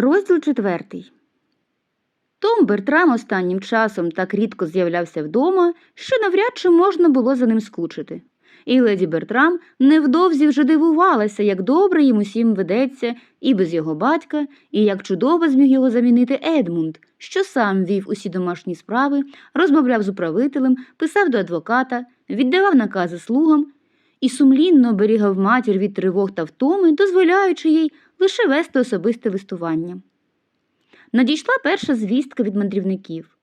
Розділ четвертий. Том Бертрам останнім часом так рідко з'являвся вдома, що навряд чи можна було за ним скучити. І леді Бертрам невдовзі вже дивувалася, як добре їм усім ведеться і без його батька, і як чудово зміг його замінити Едмунд, що сам вів усі домашні справи, розмовляв з управителем, писав до адвоката, віддавав накази слугам і сумлінно оберігав матір від тривог та втоми, дозволяючи їй лише вести особисте листування. Надійшла перша звістка від мандрівників.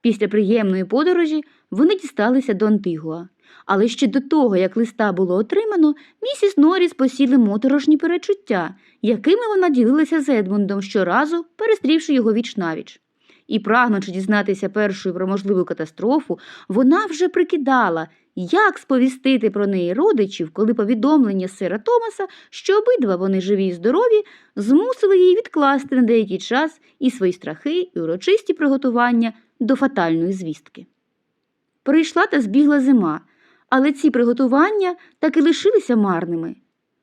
Після приємної подорожі вони дісталися до Антигуа. Але ще до того, як листа було отримано, місіс Норріс посіли моторошні перечуття, якими вона ділилася з Едмундом щоразу, перестрівши його віч навіч. І, прагнучи дізнатися першою про можливу катастрофу, вона вже прикидала, як сповістити про неї родичів, коли повідомлення сира Томаса, що обидва вони живі і здорові, змусили її відкласти на деякий час і свої страхи, і урочисті приготування до фатальної звістки. Прийшла та збігла зима, але ці приготування так і лишилися марними.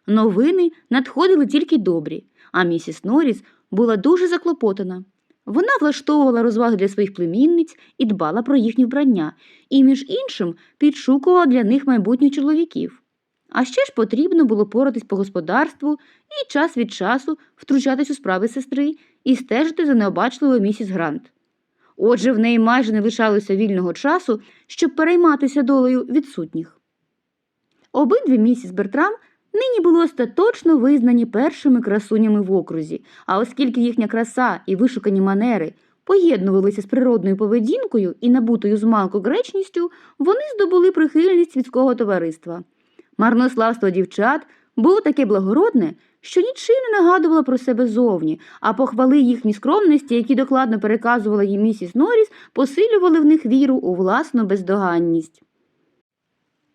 Новини надходили тільки добрі, а місіс Норріс була дуже заклопотана. Вона влаштовувала розваги для своїх племінниць і дбала про їхнє вбрання, і, між іншим, підшукувала для них майбутніх чоловіків. А ще ж потрібно було поратись по господарству і час від часу втручатись у справи сестри і стежити за необачливою місіс Грант. Отже, в неї майже не лишалося вільного часу, щоб перейматися долею відсутніх. Обидві місіс Бертрам нині були остаточно визнані першими красунями в окрузі, а оскільки їхня краса і вишукані манери поєднувалися з природною поведінкою і набутою змалку гречністю, вони здобули прихильність світського товариства. Марнославство дівчат було таке благородне, що нічим не нагадувало про себе зовні, а похвали їхній скромності, які докладно переказувала їй місіс Норріс, посилювали в них віру у власну бездоганність.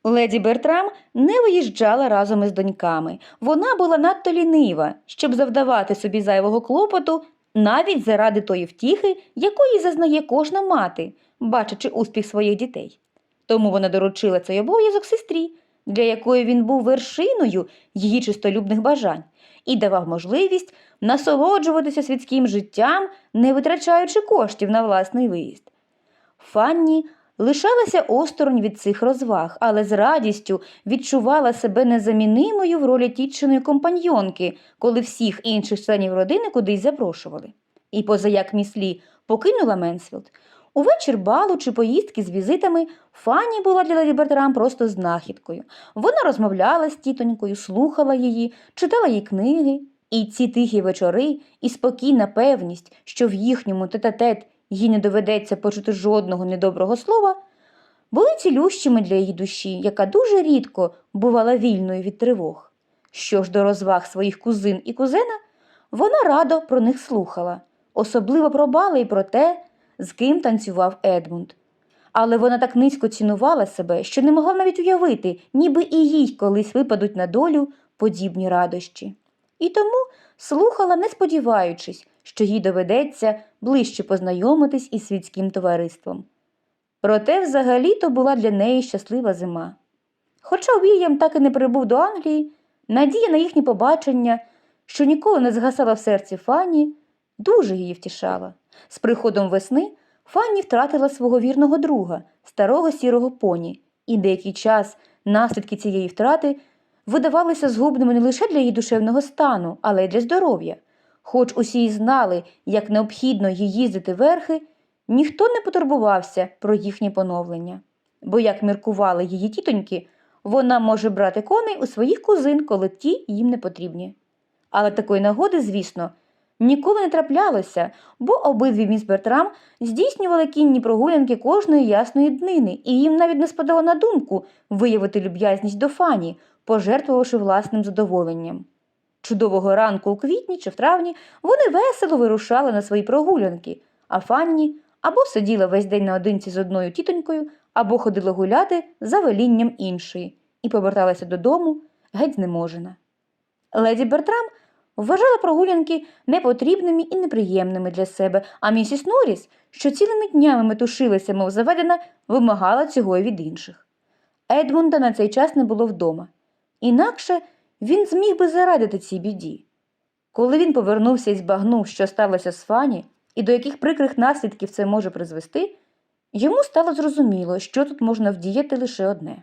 Леді Бертрам не виїжджала разом із доньками. Вона була надто лінива, щоб завдавати собі зайвого клопоту навіть заради тої втіхи, якої зазнає кожна мати, бачачи успіх своїх дітей. Тому вона доручила цей обов'язок сестрі, для якої він був вершиною її чистолюбних бажань, і давав можливість насолоджуватися світським життям, не витрачаючи коштів на власний виїзд. Фанні лишалася осторонь від цих розваг, але з радістю відчувала себе незамінимою в ролі тітчиної компаньйонки, коли всіх інших членів родини кудись запрошували. І позаяк міслі покинула Менсфілд. У вечір балу чи поїздки з візитами Фанні була для Леді Бертрам просто знахідкою. Вона розмовляла з тітонькою, слухала її, читала їй книги, і ці тихі вечори і спокійна певність, що в їхньому тет-а-тет їй не доведеться почути жодного недоброго слова, були цілющими для її душі, яка дуже рідко бувала вільною від тривог. Що ж до розваг своїх кузин і кузена, вона радо про них слухала, особливо про бали і про те, з ким танцював Едмунд. Але вона так низько цінувала себе, що не могла навіть уявити, ніби і їй колись випадуть на долю подібні радощі. І тому слухала, не сподіваючись, що їй доведеться ближче познайомитись із світським товариством. Проте взагалі-то була для неї щаслива зима. Хоча Вільям так і не прибув до Англії, надія на їхнє побачення, що ніколи не згасала в серці Фанні, дуже її втішала. З приходом весни Фанні втратила свого вірного друга, старого сірого поні, і деякий час наслідки цієї втрати видавалися згубними не лише для її душевного стану, але й для здоров'я. Хоч усі й знали, як необхідно їй їздити верхи, ніхто не потурбувався про їхнє поновлення. Бо, як міркували її тітоньки, вона може брати коней у своїх кузин, коли ті їм не потрібні. Але такої нагоди, звісно, ніколи не траплялося, бо обидві міс Бертрам здійснювали кінні прогулянки кожної ясної днини, і їм навіть не спадало на думку виявити люб'язність до фані, пожертвувавши власним задоволенням. Чудового ранку у квітні чи в травні вони весело вирушали на свої прогулянки, а Фанні або сиділа весь день наодинці з одною тітонькою, або ходила гуляти за велінням іншої і поверталася додому геть знеможена. Леді Бертрам вважала прогулянки непотрібними і неприємними для себе, а місіс Норріс, що цілими днями метушилася, мов заведена, вимагала цього й від інших. Едмунда на цей час не було вдома. Інакше він зміг би зарадити цій біді. Коли він повернувся і збагнув, що сталося з Фані, і до яких прикрих наслідків це може призвести, йому стало зрозуміло, що тут можна вдіяти лише одне.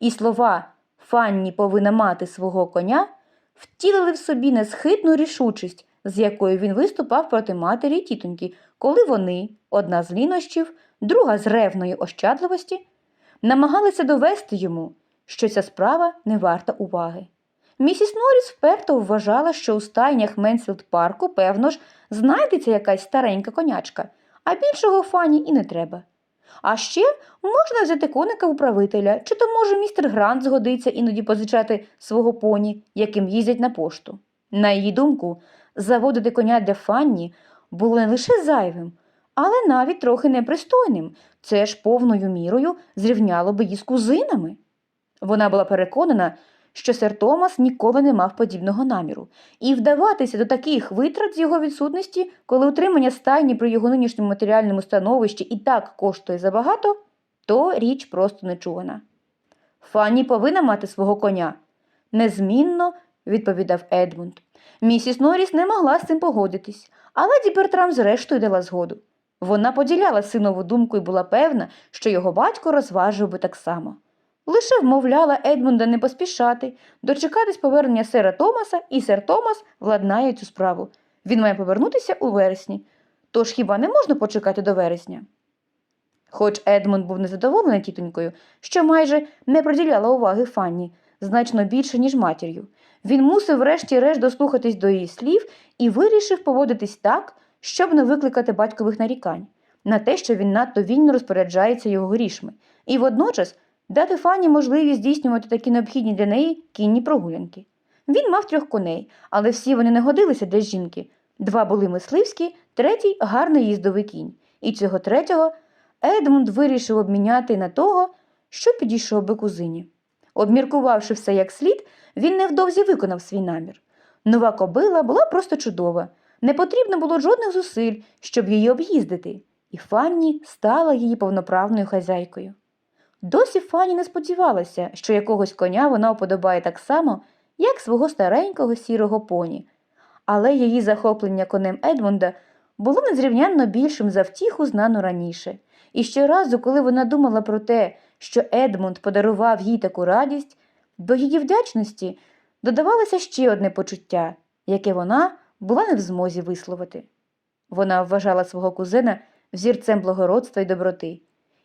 І слова Фанні повинна мати свого коня втілили в собі несхитну рішучість, з якою він виступав проти матері й тітоньки, коли вони, одна з лінощів, друга з ревної ощадливості, намагалися довести йому, що ця справа не варта уваги. Місіс Норріс вперто вважала, що у стайнях Менсфілд парку, певно ж, знайдеться якась старенька конячка, а більшого фані і не треба. А ще можна взяти коника управителя, чи то може містер Грант згодиться іноді позичати свого поні, яким їздять на пошту. На її думку, заводити коня для Фанні було не лише зайвим, але навіть трохи непристойним. Це ж повною мірою зрівняло би її з кузинами. Вона була переконана, що сер Томас ніколи не мав подібного наміру, і вдаватися до таких витрат з його відсутності, коли утримання стайні при його нинішньому матеріальному становищі і так коштує забагато, то річ просто нечувана. Фанні повинна мати свого коня. Незмінно відповідав Едмунд. Місіс Норріс не могла з цим погодитись, а леді Бертрам зрештою дала згоду. Вона поділяла синову думку і була певна, що його батько розважив би так само. Лише вмовляла Едмунда не поспішати, дочекатись повернення сера Томаса, і сер Томас владнає цю справу. Він має повернутися у вересні. Тож хіба не можна почекати до вересня? Хоч Едмунд був незадоволений тітонькою, що майже не приділяла уваги Фанні, значно більше, ніж матір'ю. Він мусив врешті-решт дослухатись до її слів і вирішив поводитись так, щоб не викликати батькових нарікань, на те, що він надто вільно розпоряджається його грішми, і водночас дати Фанні можливість здійснювати такі необхідні для неї кінні прогулянки. Він мав трьох коней, але всі вони не годилися для жінки. Два були мисливські, третій гарний їздовий кінь. І цього третього Едмунд вирішив обміняти на того, що підійшов би кузині. Обміркувавши все як слід, він невдовзі виконав свій намір. Нова кобила була просто чудова. Не потрібно було жодних зусиль, щоб її об'їздити, і Фанні стала її повноправною хазяйкою. Досі Фанні не сподівалася, що якогось коня вона уподобає так само, як свого старенького сірого поні, але її захоплення конем Едмунда було незрівнянно більшим за втіху, знану раніше. І щоразу, коли вона думала про те, що Едмунд подарував їй таку радість, до її вдячності додавалося ще одне почуття, яке вона була не в змозі висловити. Вона вважала свого кузена взірцем благородства й доброти,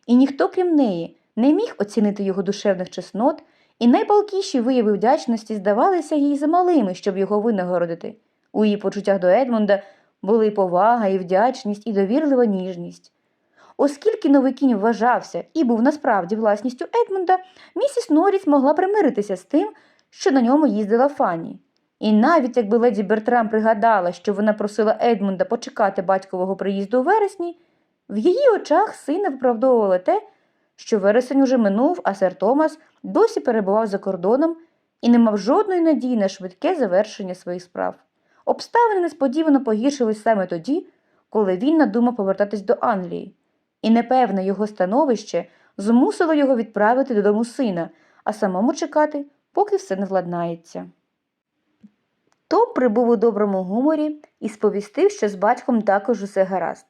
і ніхто, крім неї, не міг оцінити його душевних чеснот, і найпалкіші вияви вдячності здавалися їй замалими, щоб його винагородити. У її почуттях до Едмунда були і повага, і вдячність, і довірлива ніжність. Оскільки новий кінь вважався і був насправді власністю Едмунда, місіс Норріс могла примиритися з тим, що на ньому їздила Фанні. І навіть якби леді Бертрам пригадала, що вона просила Едмунда почекати батькового приїзду у вересні, в її очах сина виправдовувало те, що вересень уже минув, а сер Томас досі перебував за кордоном і не мав жодної надії на швидке завершення своїх справ. Обставини несподівано погіршились саме тоді, коли він надумав повертатись до Англії, і непевне його становище змусило його відправити додому сина, а самому чекати, поки все не владнається. Том прибув у доброму гуморі і сповістив, що з батьком також усе гаразд.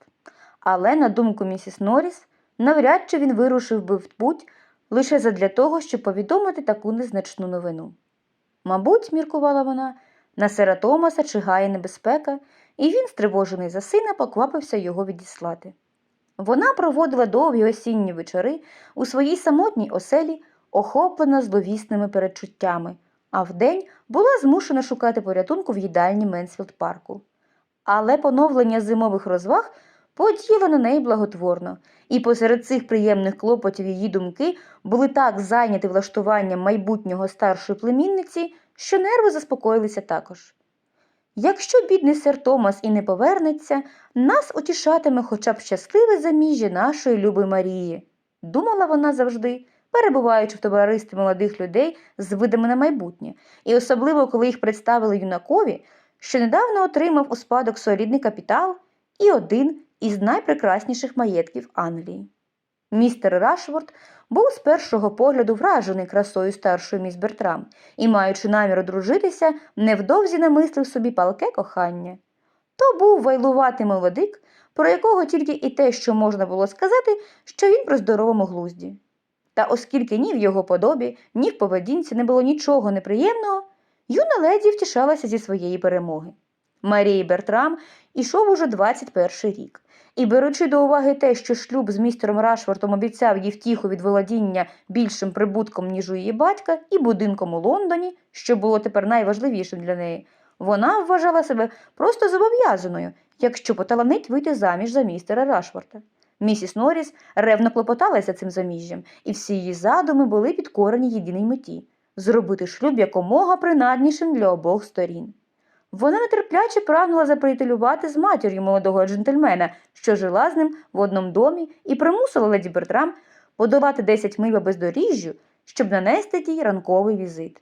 Але, на думку місіс Норріс, навряд чи він вирушив би в путь лише задля того, щоб повідомити таку незначну новину. Мабуть, міркувала вона, на сера Томаса чигає небезпека, і він, стривожений за сина, поквапився його відіслати. Вона проводила довгі осінні вечори у своїй самотній оселі, охоплена зловісними передчуттями, а вдень була змушена шукати порятунку в їдальні Менсфілд парку. Але поновлення зимових розваг подіяло на неї благотворно, і посеред цих приємних клопотів її думки були так зайняті влаштуванням майбутнього старшої племінниці, що нерви заспокоїлися також. Якщо бідний сер Томас і не повернеться, нас утішатиме хоча б щасливе заміжжя нашої любої Марії, думала вона завжди, перебуваючи в товаристві молодих людей з видами на майбутнє, і особливо коли їх представили юнакові, що недавно отримав у спадок солідний капітал і один із найпрекрасніших маєтків Англії. Містер Рашфорд був з першого погляду вражений красою старшої міс Бертрам і, маючи намір одружитися, невдовзі намислив собі палке кохання. То був вайлуватий молодик, про якого тільки і те, що можна було сказати, що він при здоровому глузді. Та оскільки ні в його подобі, ні в поведінці не було нічого неприємного, юна леді втішалася зі своєї перемоги. Марії Бертрам ішов уже 21 рік, і, беручи до уваги те, що шлюб з містером Рашфортом обіцяв їй втіху від володіння більшим прибутком, ніж у її батька, і будинком у Лондоні, що було тепер найважливішим для неї, вона вважала себе просто зобов'язаною, якщо поталанить вийти заміж за містера Рашфорта. Місіс Норріс ревно клопоталася цим заміжжям, і всі її задуми були підкорені єдиній меті зробити шлюб якомога принаднішим для обох сторін. Вона нетерпляче прагнула заприятелювати з матір'ю молодого джентльмена, що жила з ним в одному домі, і примусила леді Бертрам подолати 10 миль бездоріжжю, щоб нанести тій ранковий візит.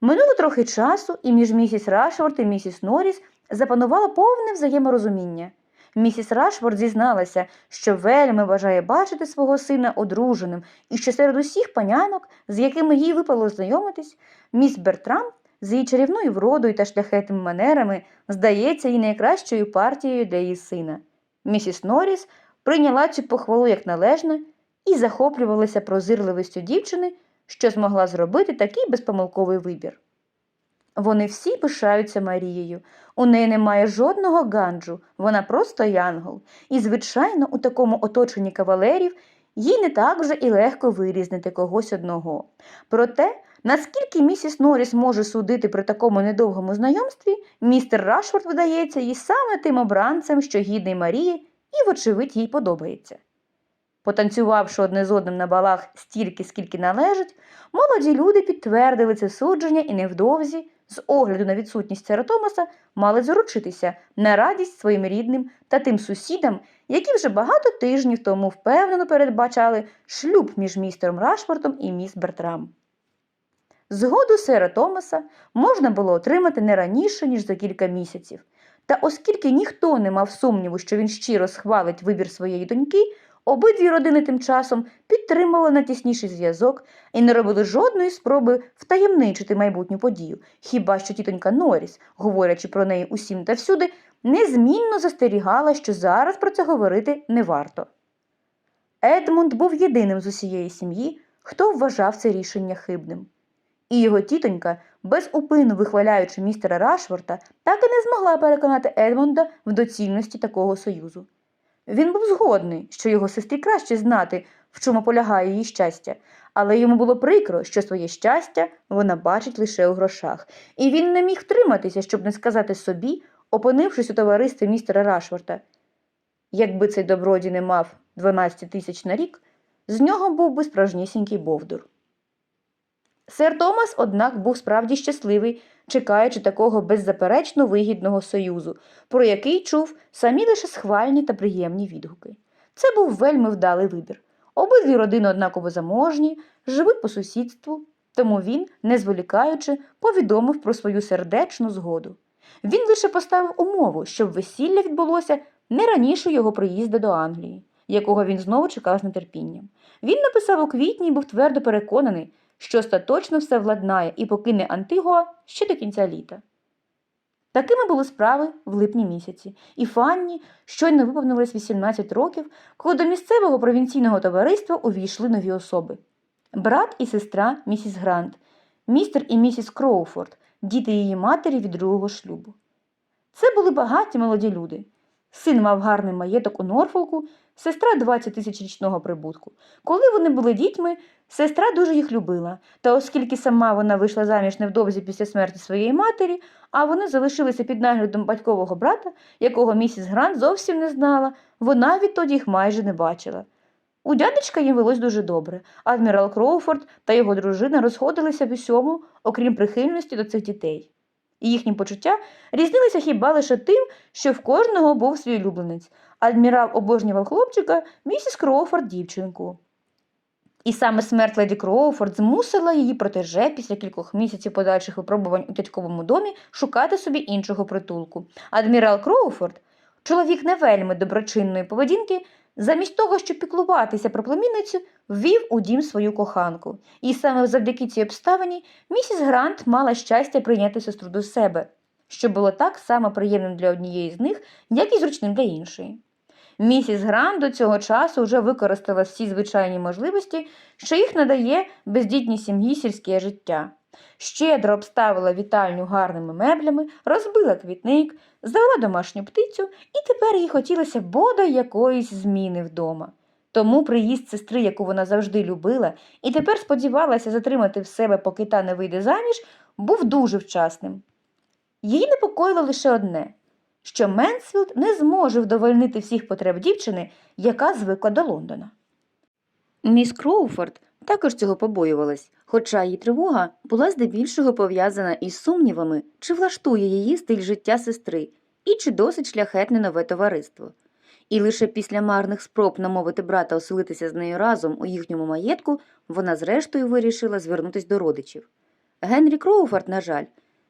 Минуло трохи часу, і між місіс Рашфорд і місіс Норріс запанувало повне взаєморозуміння. Місіс Рашфорд зізналася, що вельми бажає бачити свого сина одруженим, і що серед усіх панянок, з якими їй випало знайомитись, міс Бертрам з її чарівною вродою та шляхетними манерами здається їй найкращою партією для її сина. Місіс Норріс прийняла цю похвалу як належне і захоплювалася прозирливістю дівчини, що змогла зробити такий безпомилковий вибір. Вони всі пишаються Марією. У неї немає жодного ганджу, вона просто янгол. І, звичайно, у такому оточенні кавалерів їй не так вже і легко вирізнити когось одного. Проте, наскільки місіс Норріс може судити при такому недовгому знайомстві, містер Рашфорд видається їй саме тим обранцем, що гідний Марії, і, вочевидь, їй подобається. Потанцювавши одне з одним на балах стільки, скільки належить, молоді люди підтвердили це судження і невдовзі, з огляду на відсутність Сера Томаса, мали заручитися на радість своїм рідним та тим сусідам, які вже багато тижнів тому впевнено передбачали шлюб між містером Рашфортом і міс Бертрам. Згоду Сера Томаса можна було отримати не раніше, ніж за кілька місяців. Та оскільки ніхто не мав сумніву, що він щиро схвалить вибір своєї доньки, обидві родини тим часом підтримували натісніший зв'язок і не робили жодної спроби втаємничити майбутню подію, хіба що тітонька Норріс, говорячи про неї усім та всюди, незмінно застерігала, що зараз про це говорити не варто. Едмунд був єдиним з усієї сім'ї, хто вважав це рішення хибним. І його тітонька, безупину вихваляючи містера Рашфорта, так і не змогла переконати Едмунда в доцільності такого союзу. Він був згодний, що його сестрі краще знати, в чому полягає її щастя, але йому було прикро, що своє щастя вона бачить лише у грошах, і він не міг втриматися, щоб не сказати собі, опинившись у товаристві містера Рашфорта. Якби цей добродій не мав 12 тисяч на рік, з нього був би справжнісінький бовдур. Сер Томас, однак, був справді щасливий, чекаючи такого беззаперечно вигідного союзу, про який чув самі лише схвальні та приємні відгуки. Це був вельми вдалий вибір. Обидві родини однаково заможні, живуть по сусідству, тому він, не зволікаючи, повідомив про свою сердечну згоду. Він лише поставив умову, щоб весілля відбулося не раніше його приїзду до Англії, якого він знову чекав з нетерпінням. Він написав у квітні і був твердо переконаний, що остаточно все владнає і покине Антигуа ще до кінця літа. Такими були справи в липні місяці, і Фанні щойно виповнилось 18 років, коли до місцевого провінційного товариства увійшли нові особи брат і сестра місіс Грант, містер і місіс Кроуфорд, діти її матері від другого шлюбу. Це були багаті молоді люди. Син мав гарний маєток у Норфолку, сестра 20 тисяч річного прибутку. Коли вони були дітьми, сестра дуже їх любила, та оскільки сама вона вийшла заміж невдовзі після смерті своєї матері, а вони залишилися під наглядом батькового брата, якого місіс Грант зовсім не знала, вона відтоді їх майже не бачила. У дядечка їм велось дуже добре. Адмірал Кроуфорд та його дружина розходилися в усьому, окрім прихильності до цих дітей. І їхні почуття різнилися хіба лише тим, що в кожного був свій улюбленець. Адмірал обожнював хлопчика, місіс Кроуфорд дівчинку. І саме смерть леді Кроуфорд змусила її протеже після кількох місяців подальших випробувань у дядьковому домі шукати собі іншого притулку. Адмірал Кроуфорд, чоловік не вельми доброчинної поведінки, замість того, щоб піклуватися про племінницю, ввів у дім свою коханку. І саме завдяки цій обставині місіс Грант мала щастя прийняти сестру до себе, що було так само приємним для однієї з них, як і зручним для іншої. Місіс Грант до цього часу вже використала всі звичайні можливості, що їх надає бездітній сім'ї сільське життя. Щедро обставила вітальню гарними меблями, розбила квітник, завела домашню птицю, і тепер їй хотілося бодай якоїсь зміни вдома. Тому приїзд сестри, яку вона завжди любила, і тепер сподівалася затримати в себе, поки та не вийде заміж, був дуже вчасним. Її непокоїло лише одне що Менсфілд не зможе вдовольнити всіх потреб дівчини, яка звикла до Лондона. Міс Кроуфорд також цього побоювалась, хоча її тривога була здебільшого пов'язана із сумнівами, чи влаштує її стиль життя сестри і чи досить шляхетне нове товариство. І лише після марних спроб намовити брата оселитися з нею разом у їхньому маєтку вона зрештою вирішила звернутися до родичів. Генрі Кроуфорд, на жаль,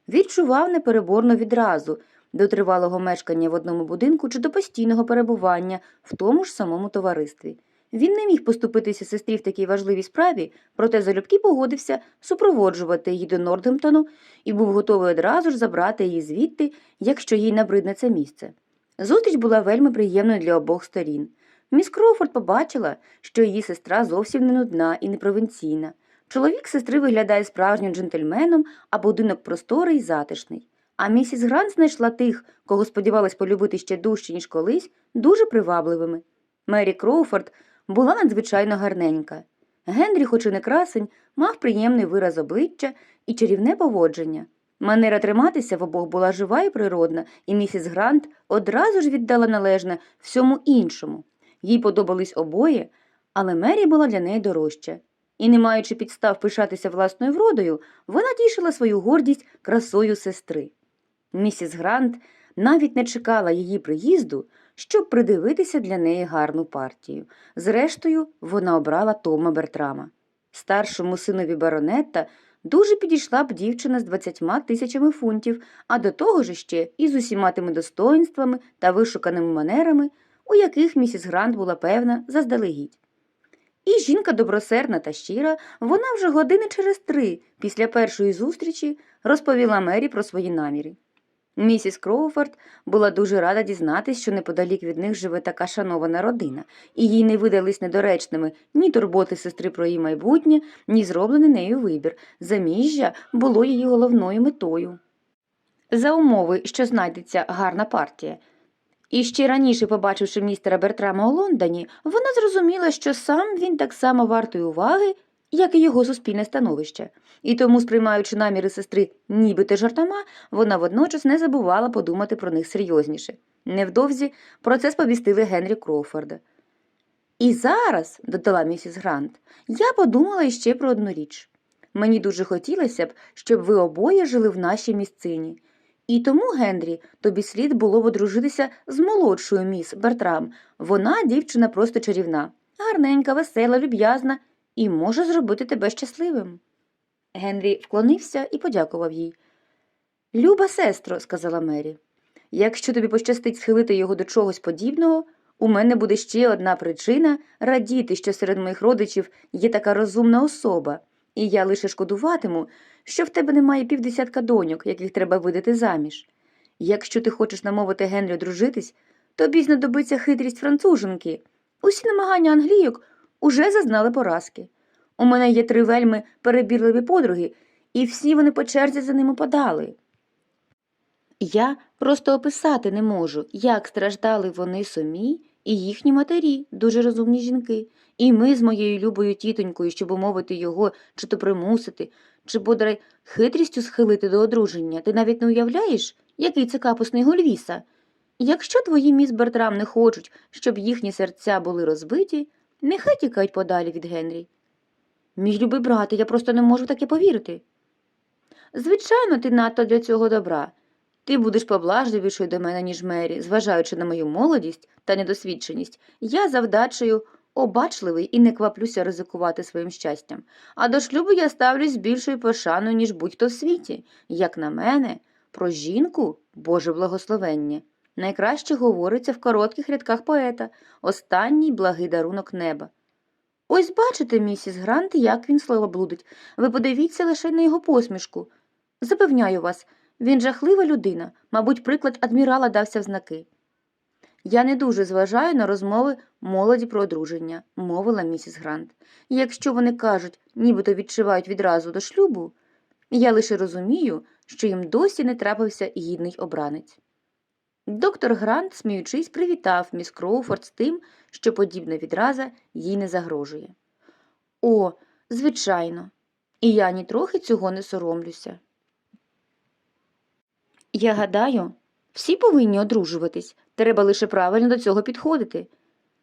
відчував непереборну відразу до тривалого мешкання в одному будинку чи до постійного перебування в тому ж самому товаристві. Він не міг поступитися сестрі в такій важливій справі, проте залюбки погодився супроводжувати її до Нордгемптону і був готовий одразу ж забрати її звідти, якщо їй набридне це місце. Зустріч була вельми приємною для обох сторін. Міс Кроуфорд побачила, що її сестра зовсім не нудна і не провінційна. Чоловік сестри виглядає справжнім джентльменом, а будинок просторий і затишний. А місіс Грант знайшла тих, кого сподівалась полюбити ще дужче, ніж колись, дуже привабливими. Мері Кроуфорд була надзвичайно гарненька. Генрі, хоч і не красень, мав приємний вираз обличчя і чарівне поводження. Манера триматися в обох була жива і природна, і місіс Грант одразу ж віддала належне всьому іншому. Їй подобались обоє, але Мері була для неї дорожча. І, не маючи підстав пишатися власною вродою, вона тішила свою гордість красою сестри. Місіс Грант навіть не чекала її приїзду, щоб придивитися для неї гарну партію. Зрештою, вона обрала Тома Бертрама. Старшому синові баронетта дуже підійшла б дівчина з 20 тисячами фунтів, а до того ж ще і з усіма тими достоїнствами та вишуканими манерами, у яких місіс Грант була певна заздалегідь. І жінка добросердна та щира, вона вже години через три після першої зустрічі розповіла Мері про свої наміри. Місіс Кроуфорд була дуже рада дізнатись, що неподалік від них живе така шанована родина, і їй не видались недоречними ні турботи сестри про її майбутнє, ні зроблений нею вибір. Заміжжя було її головною метою. За умови, що знайдеться гарна партія. І ще раніше, побачивши містера Бертрама у Лондоні, вона зрозуміла, що сам він так само вартий уваги, як і його суспільне становище. І тому, сприймаючи наміри сестри нібито жартома, вона водночас не забувала подумати про них серйозніше. Невдовзі про це сповістили Генрі Кроуфорда. І зараз, додала місіс Грант, я подумала іще про одну річ. Мені дуже хотілося б, щоб ви обоє жили в нашій місцині. І тому, Генрі, тобі слід було б одружитися з молодшою міс Бертрам. Вона дівчина просто чарівна, гарненька, весела, люб'язна і може зробити тебе щасливим. Генрі вклонився і подякував їй. Люба сестро, сказала Мері, якщо тобі пощастить схилити його до чогось подібного, у мене буде ще одна причина радіти, що серед моїх родичів є така розумна особа, і я лише шкодуватиму, що в тебе немає півдесятка доньок, яких треба видати заміж. Якщо ти хочеш намовити Генрі одружитись, тобі знадобиться хитрість француженки. Усі намагання англійок уже зазнали поразки. У мене є три вельми перебірливі подруги, і всі вони по черзі за ними подали. Я просто описати не можу, як страждали вони самі і їхні матері, дуже розумні жінки, і ми з моєю любою тітонькою, щоб умовити його, чи то примусити, чи бодай хитрістю схилити до одруження. Ти навіть не уявляєш, який це капусний гульвіса? Якщо твої міс Бертрам не хочуть, щоб їхні серця були розбиті, нехай тікають подалі від Генрі. Мій любий брате, я просто не можу таке повірити. Звичайно, ти надто для цього добра. Ти будеш поблажливішою до мене, ніж Мері, зважаючи на мою молодість та недосвідченість, я завдачею обачливий і не кваплюся ризикувати своїм щастям. А до шлюбу я ставлюсь більшою пошаною, ніж будь-хто в світі. Як на мене, про жінку Боже благословення. Найкраще говориться в коротких рядках поета, останній благий дарунок неба. Ось бачите, місіс Грант, як він словоблудить. Ви подивіться лише на його посмішку. Запевняю вас, він жахлива людина, мабуть, приклад адмірала дався в знаки. Я не дуже зважаю на розмови молоді про одруження, мовила місіс Грант. Якщо вони кажуть, нібито відчувають відразу до шлюбу, я лише розумію, що їм досі не трапився гідний обранець. Доктор Грант, сміючись, привітав міс Кроуфорд з тим, що подібна відраза їй не загрожує. О, звичайно, і я нітрохи цього не соромлюся. Я гадаю, всі повинні одружуватись, треба лише правильно до цього підходити.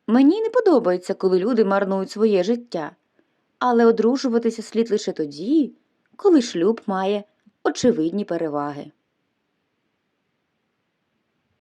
Мені не подобається, коли люди марнують своє життя, але одружуватися слід лише тоді, коли шлюб має очевидні переваги.